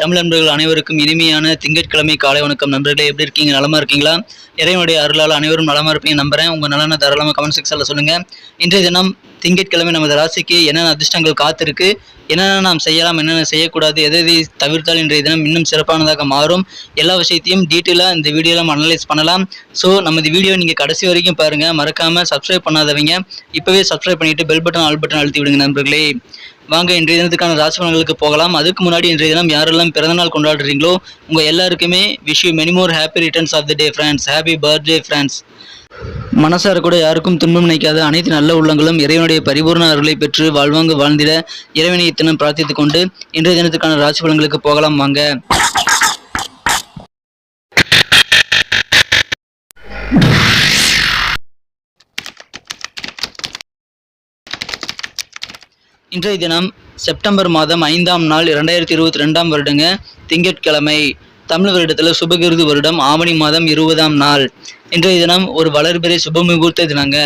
தமிழ் நண்பர்கள் அனைவருக்கும் இனிமையான திங்கட்கிழமை காலை வணக்கம். நண்பர்களே எப்படி இருக்கீங்க? நலமாக இருக்கீங்களா? இறைவனுடைய அருளால் அனைவரும் நலமாக இருப்பீங்க நம்புறேன். உங்கள் நலன தாராளமாக கமெண்ட் செக்ஷனில் சொல்லுங்கள் இன்றைய தினம் திங்கட்கிழமை நமது ராசிக்கு என்னென்ன அதிர்ஷ்டங்கள் காத்திருக்கு? என்னென்ன நாம் செய்யலாம்? என்னென்ன செய்யக்கூடாது? எதை எதை தவிர்த்தால் இன்றைய தினம் இன்னும் சிறப்பானதாக மாறும்? எல்லா விஷயத்தையும் டீட்டெயிலாக இந்த வீடியோவில் நம்ம அனலைஸ் பண்ணலாம். ஸோ நமது வீடியோ நீங்கள் கடைசி வரைக்கும் பாருங்கள் மறக்காமல் சப்ஸ்கிரைப் பண்ணாதவங்க இப்போவே சப்ஸ்கிரைப் பண்ணிட்டு பெல் பட்டன் ஆல் பட்டன் அழுத்தி விடுங்க நண்பர்களே. வாங்க இன்றைய தினத்துக்கான ராசிபலன்களுக்கு போகலாம். அதுக்கு முன்னாடி இன்றைய தினம் யாரெல்லாம் பிறந்தநாள் கொண்டாடுறீங்களோ உங்கள் எல்லாருக்குமே wish you many more happy returns of the day friends happy birthday friends மனசார கூட யாருக்கும் துன்பம் நினைக்காத அனைத்து நல்ல உள்ளங்களும் இறைவனுடைய பரிபூர்ண அருளை பெற்று வாழ்வாங்கு வாழ்ந்திட இறைவனை இத்தனம் பிரார்த்தித்துக் கொண்டு இன்றைய தினத்துக்கான ராசி பலன்களுக்கு போகலாம். வாங்க. இன்றைய தினம் செப்டம்பர் மாதம் ஐந்தாம் நாள் இரண்டாயிரத்தி இருபத்தி ரெண்டாம் வருடங்க திங்கட்கிழமை. தமிழ் வருடத்தில் சுபகிருது வருடம் ஆவணி மாதம் இருபதாம் நாள். இன்றைய தினம் ஒரு வளர்பிறை சுப முகூர்த்த தினங்க.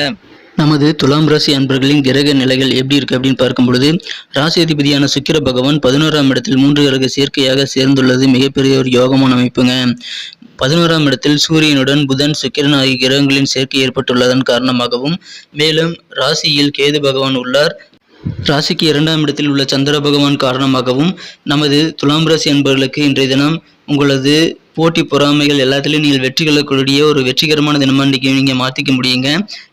நமது துலாம் ராசி அன்பர்களின் கிரக நிலைகள் எப்படி இருக்கு அப்படின்னு பார்க்கும் பொழுது ராசி அதிபதியான சுக்கிர பகவான் பதினோராம் இடத்தில் மூன்று கிரக சேர்க்கையாக சேர்ந்துள்ளது. மிகப்பெரிய ஒரு யோகமான அமைப்புங்க. பதினோராம் இடத்தில் சூரியனுடன் புதன் சுக்கிரன் ஆகிய கிரகங்களின் சேர்க்கை ஏற்பட்டுள்ளதன் காரணமாகவும் மேலும் ராசியில் கேது பகவான் உள்ளார். ராசிக்கு இரண்டாம் இடத்தில் உள்ள சந்திர பகவான் காரணமாகவும் நமது துலாம் ராசி என்பவர்களுக்கு இன்றைய தினம் உங்களது போட்டி பொறாமைகள் எல்லாத்துலேயும் நீங்கள் வெற்றி கொள்ளக்கூடிய ஒரு வெற்றிகரமான தினமாக இன்றைக்கி நீங்கள் மாற்றிக்க முடியுங்க.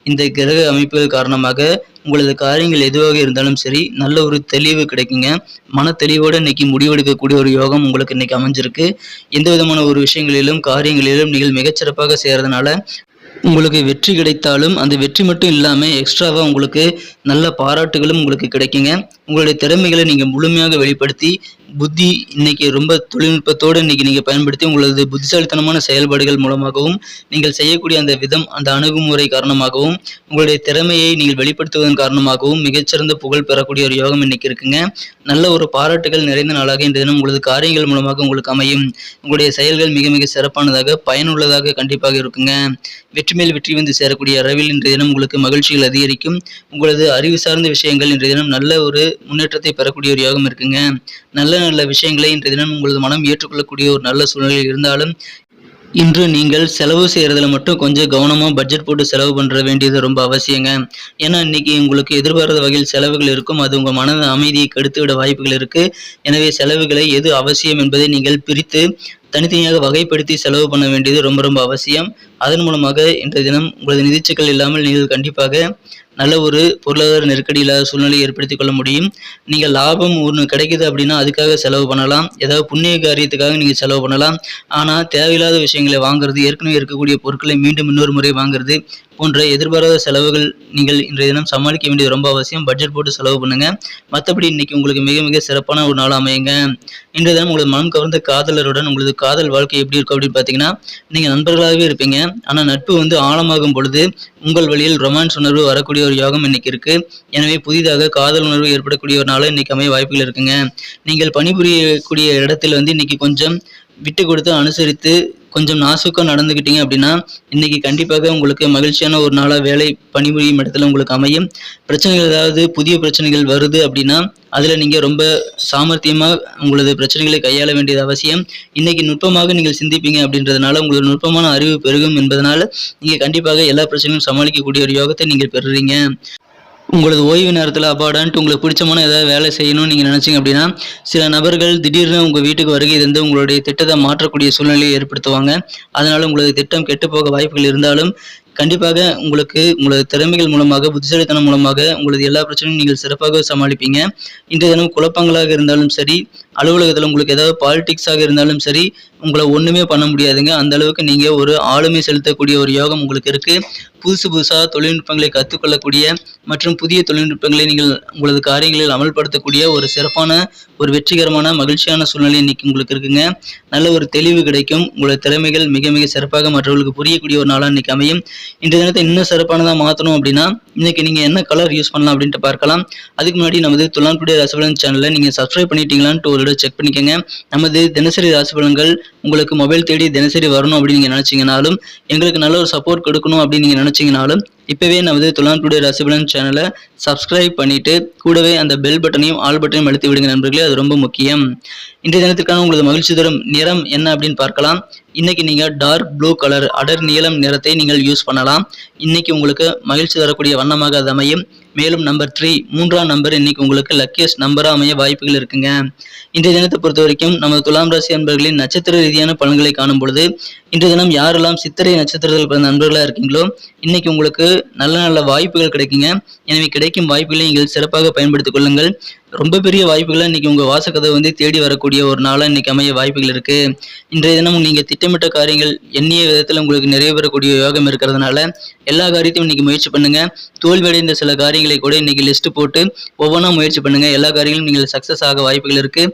இந்த கிரக அமைப்புகள் காரணமாக உங்களது காரியங்கள் எதுவாக இருந்தாலும் சரி நல்ல ஒரு தெளிவு கிடைக்குங்க. மன தெளிவோடு இன்னைக்கு முடிவெடுக்கக்கூடிய ஒரு யோகம் உங்களுக்கு இன்னைக்கு அமைஞ்சிருக்கு. எந்த விதமான ஒரு விஷயங்களிலும் காரியங்களிலும் நீங்கள் மிகச்சிறப்பாக செய்கிறதுனால உங்களுக்கு வெற்றி கிடைத்தாலும் அந்த வெற்றி மட்டும் இல்லாமல் எக்ஸ்ட்ராவாக உங்களுக்கு நல்ல பாராட்டுகளும் உங்களுக்கு கிடைக்குங்க. உங்களுடைய திறமைகளை நீங்கள் முழுமையாக வெளிப்படுத்தி புத்தி இன்னைக்கு ரொம்ப தொழில்நுட்பத்தோடு இன்னைக்கு நீங்கள் பயன்படுத்தி உங்களது புத்திசாலித்தனமான செயல்பாடுகள் மூலமாகவும் நீங்கள் செய்யக்கூடிய அந்த விதம் அந்த அணுகுமுறை காரணமாகவும் உங்களுடைய திறமையை நீங்கள் வெளிப்படுத்துவதன் காரணமாகவும் மிகச்சிறந்த புகழ் பெறக்கூடிய ஒரு யோகம் இன்னைக்கு இருக்குங்க. நல்ல ஒரு பாராட்டுகள் நிறைந்த நாளாக இன்றைய தினம் உங்களது காரியங்கள் மூலமாக உங்களுக்கு அமையும். உங்களுடைய செயல்கள் மிக மிக சிறப்பானதாக பயனுள்ளதாக கண்டிப்பாக இருக்குங்க. வெற்றி மேல் வெற்றி வந்து சேரக்கூடிய அளவில் இன்றைய தினம் உங்களுக்கு மகிழ்ச்சிகள் அதிகரிக்கும். உங்களது அறிவு சார்ந்த விஷயங்கள் இன்றைய தினம் நல்ல ஒரு முன்னேற்றத்தை பெறக்கூடிய ஒரு யோகம் இருக்குங்க. நல்ல நல்ல விஷயங்களை இன்றைய தினம் உங்களது மனம் ஏற்றுக்கொள்ளக்கூடிய ஒரு நல்ல சூழ்நிலை இருந்தாலும் இன்று நீங்கள் செலவு செய்கிறதுல மட்டும் கொஞ்சம் கவனமாக பட்ஜெட் போட்டு செலவு பண்ணுற வேண்டியது ரொம்ப அவசியங்க. ஏன்னா இன்னைக்கு உங்களுக்கு எதிர்பாராத வகையில் செலவுகள் இருக்கும். அது உங்கள் மன அமைதியை கெடுத்து விட வாய்ப்புகள் இருக்குது எனவே செலவுகளை எது அவசியம் என்பதை நீங்கள் பிரித்து தனித்தனியாக வகைப்படுத்தி செலவு பண்ண வேண்டியது ரொம்ப ரொம்ப அவசியம். அதன் மூலமாக இன்றைய தினம் உங்களது நிதிச்சிக்கல் இல்லாமல் நீங்கள் கண்டிப்பாக நல்ல ஒரு பொருளாதார நெருக்கடி இல்லாத சூழ்நிலையை ஏற்படுத்தி கொள்ள முடியும். நீங்கள் லாபம் ஒன்று கிடைக்குது அப்படின்னா அதுக்காக செலவு பண்ணலாம். ஏதாவது புண்ணிய காரியத்துக்காக நீங்கள் செலவு பண்ணலாம். ஆனால் தேவையில்லாத விஷயங்களை வாங்குறது ஏற்கனவே இருக்கக்கூடிய பொருட்களை மீண்டும் இன்னொரு முறை வாங்குறது போன்ற எதிர்பாராத செலவுகள் நீங்கள் இன்றைய தினம் சமாளிக்க வேண்டியது ரொம்ப அவசியம். பட்ஜெட் போட்டு செலவு பண்ணுங்க. மற்றபடி இன்னைக்கு உங்களுக்கு மிக மிக சிறப்பான ஒரு நாள் அமையுங்க. இன்றைய தினம் உங்களது மனம் கவர்ந்த காதலருடன் உங்களது காதல் வாழ்க்கை எப்படி இருக்கும் அப்படின்னு பார்த்தீங்கன்னா நீங்கள் நண்பர்களாகவே இருப்பீங்க. ஆனால் நட்பு வந்து ஆழமாகும் பொழுது உங்கள் வழியில் ரொமான்ஸ் உணர்வு வரக்கூடிய ஒரு யோகம் இன்னைக்கு இருக்கு. எனவே புதிதாக காதல் உணர்வு ஏற்படக்கூடிய ஒரு நாளும் இன்னைக்கு அமைய வாய்ப்புகள் இருக்குங்க. நீங்கள் பணிபுரியக்கூடிய இடத்துல வந்து இன்னைக்கு கொஞ்சம் விட்டு கொடுத்து அனுசரித்து கொஞ்சம் நாசுக்காக நடந்துக்கிட்டீங்க அப்படின்னா இன்னைக்கு கண்டிப்பாக உங்களுக்கு மகிழ்ச்சியான ஒரு நாளாக வேலை பணிபுரியும் இடத்துல உங்களுக்கு அமையும். பிரச்சனைகள் ஏதாவது புதிய பிரச்சனைகள் வருது அப்படின்னா அதில் நீங்கள் ரொம்ப சாமர்த்தியமாக உங்களது பிரச்சனைகளை கையாள வேண்டியது அவசியம். இன்னைக்கு நுட்பமாக நீங்கள் சிந்திப்பீங்க அப்படின்றதுனால உங்களது நுட்பமான அறிவு பெருகும் என்பதனால் நீங்கள் கண்டிப்பாக எல்லா பிரச்சனையும் சமாளிக்கக்கூடிய ஒரு யோகத்தை நீங்கள் பெறுறீங்க. உங்களது ஓய்வு நேரத்தில் அபார்டன்ட் உங்களுக்கு பிடிச்சமான ஏதாவது வேலை செய்யணும்னு நீங்கள் நினச்சிங்க அப்படின்னா சில நபர்கள் திடீர்னு உங்கள் வீட்டுக்கு வருகை இருந்து உங்களுடைய திட்டத்தை மாற்றக்கூடிய சூழ்நிலையை ஏற்படுத்துவாங்க. அதனால் உங்களது திட்டம் கெட்டு போக வாய்ப்புகள் இருந்தாலும் கண்டிப்பாக உங்களுக்கு உங்களது திறமைகள் மூலமாக புத்திசாலித்தனம் மூலமாக உங்களது எல்லா பிரச்சனையும் நீங்கள் சிறப்பாக சமாளிப்பீங்க. இன்றைய தினம் குழப்பங்களாக இருந்தாலும் சரி அலுவலகத்தில் உங்களுக்கு ஏதாவது பாலிடிக்ஸாக இருந்தாலும் சரி உங்களை ஒன்றுமே பண்ண முடியாதுங்க. அந்த அளவுக்கு நீங்கள் ஒரு ஆளுமை செலுத்தக்கூடிய ஒரு யோகம் உங்களுக்கு இருக்குது புதுசு புதுசாக தொழில்நுட்பங்களை கற்றுக்கொள்ளக்கூடிய மற்றும் புதிய தொழில்நுட்பங்களை நீங்கள் உங்களது காரியங்களில் அமல்படுத்தக்கூடிய ஒரு சிறப்பான ஒரு வெற்றிகரமான மகிழ்ச்சியான சூழ்நிலை இன்னைக்கு உங்களுக்கு இருக்குங்க. நல்ல ஒரு தெளிவு கிடைக்கும். உங்களது திறமைகள் மிக மிக சிறப்பாக மற்றவர்களுக்கு புரியக்கூடிய ஒரு நாளாக இன்னைக்கு அமையும். இன்றைய தினத்தை இன்னும் சிறப்பானதாக மாற்றணும் அப்படின்னா இன்னைக்கு நீங்கள் என்ன கலர் யூஸ் பண்ணலாம் அப்படின்ட்டு பார்க்கலாம். அதுக்கு முன்னாடி நமது துலான்புடைய ராசிபலன் சேனலை நீங்கள் சப்ஸ்கிரைப் பண்ணிட்டீங்களான்ட்டு ஒரு செக் பண்ணிக்கோங்க. நமது தினசரி ராசிபலன்கள் உங்களுக்கு மொபைல் தேடி தினசரி வரணும் அப்படின்னு நீங்கள் நினச்சிங்கனாலும் எங்களுக்கு நல்ல ஒரு சப்போர்ட் கொடுக்கணும் அப்படின்னு நீங்கள் நினச்சிங்கனாலும் இப்போவே நமது துலாம் டுடே ராசிபலன் சேனலை சப்ஸ்கிரைப் பண்ணிவிட்டு கூடவே அந்த பெல் பட்டனையும் ஆல் பட்டனையும் அழுத்தி விடுங்க நண்பர்களே அது ரொம்ப முக்கியம். இன்றைய தினத்திற்கான உங்களது மகிழ்ச்சி தரும் நிறம் என்ன அப்படின்னு பார்க்கலாம். இன்னைக்கு நீங்கள் டார்க் ப்ளூ கலர் அடர் நீலம் நிறத்தை நீங்கள் யூஸ் பண்ணலாம். இன்னைக்கு உங்களுக்கு மகிழ்ச்சி தரக்கூடிய வண்ணமாக அது அமையும். மேலும் நம்பர் த்ரீ மூன்றாம் நம்பர் இன்னைக்கு உங்களுக்கு லக்கியஸ்ட் நம்பராக அமைய வாய்ப்புகள் இருக்குங்க. இன்றைய தினத்தை பொறுத்த வரைக்கும் நமது துலாம் ராசி அன்பர்களின் நட்சத்திர ரீதியான பலன்களை காணும் பொழுது இன்றைய தினம் யாரெல்லாம் சித்திரை நட்சத்திரத்தில் பிறந்த நண்பர்களாக இருக்கீங்களோ இன்னைக்கு உங்களுக்கு நல்ல நல்ல வாய்ப்புகள் கிடைக்குங்க. எனவே கிடைக்கும் வாய்ப்புகளை நீங்கள் சிறப்பாக பயன்படுத்திக் கொள்ளுங்கள். ரொம்ப பெரிய வாய்ப்புகளை இன்னைக்கு உங்கள் வாசக்கதை வந்து தேடி வரக்கூடிய ஒரு நாளாக இன்னைக்கு அமைய வாய்ப்புகள் இருக்கு. இன்றைய தினம் நீங்கள் திட்டமிட்ட காரியங்கள் எண்ணிய விதத்தில் உங்களுக்கு நிறைவேறக்கூடிய யோகம் இருக்கிறதுனால எல்லா காரியத்தையும் இன்னைக்கு முயற்சி பண்ணுங்க. தோல்வியடைந்த சில காரியங்களை கூட இன்னைக்கு லிஸ்ட் போட்டு ஒவ்வொன்றா முயற்சி பண்ணுங்க. எல்லா காரியங்களும் நீங்கள் சக்சஸ் ஆக வாய்ப்புகள் இருக்கு.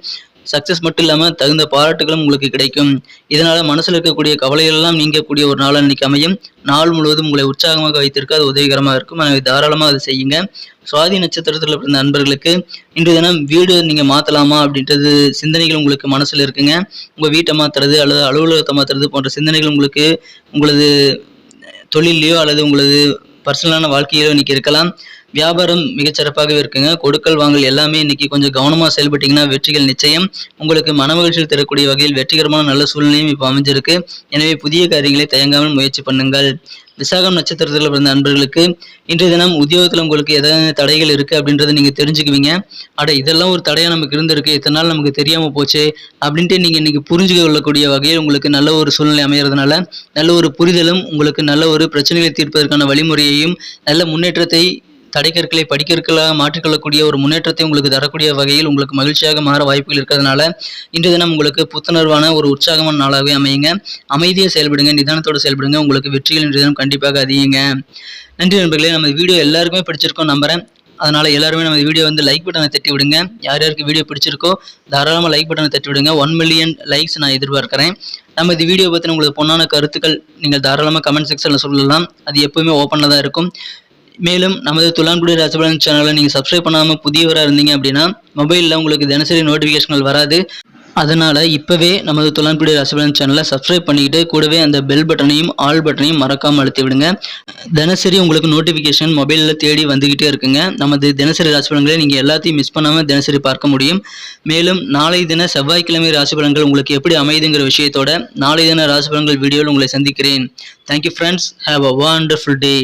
சக்சஸ் மட்டும் இல்லாமல் தகுந்த பாராட்டுகளும் உங்களுக்கு கிடைக்கும். இதனால் மனசில் இருக்கக்கூடிய கவலைகள் நீங்கக்கூடிய ஒரு நாள் இன்னைக்கு அமையும். நாள் முழுவதும் உங்களை உற்சாகமாக வைத்திருக்க அது உதவிகரமாக இருக்கும். எனவே தாராளமாக அதை செய்யுங்க. சுவாதி நட்சத்திரத்தில் பிறந்த நண்பர்களுக்கு இன்று தினம் வீடு நீங்கள் மாற்றலாமா அப்படின்றது சிந்தனைகள் உங்களுக்கு மனசில் இருக்குங்க. உங்கள் வீட்டை மாற்றுறது அல்லது அலுவலகத்தை மாத்துறது போன்ற சிந்தனைகள் உங்களுக்கு உங்களது தொழிலையோ அல்லது உங்களது பர்சனலான வாழ்க்கையிலோ இன்னைக்கு இருக்கலாம். வியாபாரம் மிகச்சிறப்பாகவே இருக்குங்க. கொடுக்கல் வாங்கல் எல்லாமே இன்னைக்கு கொஞ்சம் கவனமாக செயல்பட்டீங்கன்னா வெற்றிகள் நிச்சயம். உங்களுக்கு மனமகிழ்ச்சியில் தரக்கூடிய வகையில் வெற்றிகரமான நல்ல சூழ்நிலையும் இப்போ அமைஞ்சிருக்கு. எனவே புதிய காரியங்களை தயங்காமல் முயற்சி பண்ணுங்கள். விசாகம் நட்சத்திரத்தில் பிறந்த நண்பர்களுக்கு இன்றைய தினம் உத்தியோகத்தில் உங்களுக்கு எதாவது தடைகள் இருக்குது அப்படின்றத நீங்கள் தெரிஞ்சுக்குவீங்க. அட இதெல்லாம் ஒரு தடையாக நமக்கு இருந்திருக்கு. இத்தனை நாள் நமக்கு தெரியாமல் போச்சு அப்படின்ட்டு நீங்கள் இன்னைக்கு புரிஞ்சு கொள்ளக்கூடிய வகையில் உங்களுக்கு நல்ல ஒரு சூழ்நிலை அமைகிறதுனால நல்ல ஒரு புரிதலும் உங்களுக்கு நல்ல ஒரு பிரச்சனைகளை தீர்ப்பதற்கான வழிமுறையையும் நல்ல முன்னேற்றத்தை தடைக்கற்களை படிக்கற்களாக மாற்றிக்கொள்ளக்கூடிய ஒரு முன்னேற்றத்தை உங்களுக்கு தரக்கூடிய வகையில் உங்களுக்கு மகிழ்ச்சியாக மாற வாய்ப்புகள் இருக்கிறதுனால இன்று தினம் உங்களுக்கு புத்துணர்வான ஒரு உற்சாகமான நாளாகவே அமையுங்க. அமைதியாக செயல்படுங்க நிதானத்தோடு செயல்படுங்க. உங்களுக்கு வெற்றிகள் இன்று தினம் கண்டிப்பாக அதிகங்க. நன்றி நண்பர்களே நம்ம வீடியோ எல்லாருக்குமே பிடிச்சிருக்கோம் நம்புறேன். அதனால் எல்லாருமே நம்ம வீடியோ வந்து லைக் பட்டனை தட்டி விடுங்க. யார் யாருக்கு வீடியோ பிடிச்சிருக்கோ தாராளமாக லைக் பட்டனை தட்டி விடுங்க. ஒன் மில்லியன் லைக்ஸ் நான் எதிர்பார்க்குறேன். நம்ம இந்த வீடியோ பற்றின உங்களுக்கு பொண்ணான கருத்துக்கள் நீங்கள் தாராளமாக கமெண்ட் செக்ஷனில் சொல்லலாம். அது எப்போவுமே ஓப்பனில் தான் இருக்கும். மேலும் நமது துலான்குடி ராஜபலன் சேனலை நீங்கள் சப்ஸ்கிரைப் பண்ணாமல் புதியவராக இருந்தீங்க அப்படின்னா மொபைலில் உங்களுக்கு தினசரி நோட்டிஃபிகேஷன்கள் வராது. அதனால் இப்போவே நமது துலான்புடி ராசபலன் சேனலை சப்ஸ்கிரைப் பண்ணிக்கிட்டு கூடவே அந்த பெல் பட்டனையும் ஆல் பட்டனையும் மறக்காமல் அழுத்தி விடுங்க. தினசரி உங்களுக்கு நோட்டிஃபிகேஷன் மொபைலில் தேடி வந்துக்கிட்டே இருக்குங்க. நமது தினசரி ராசிபலன்களை நீங்கள் எல்லாத்தையும் மிஸ் பண்ணாமல் தினசரி பார்க்க முடியும். மேலும் நாளை தின செவ்வாய்க்கிழமை ராசிபலன்கள் உங்களுக்கு எப்படி அமைதுங்கிற விஷயத்தோட நாளை தின ராசிபலன்கள் வீடியோவில் உங்களை சந்திக்கிறேன். Thank you friends have a wonderful day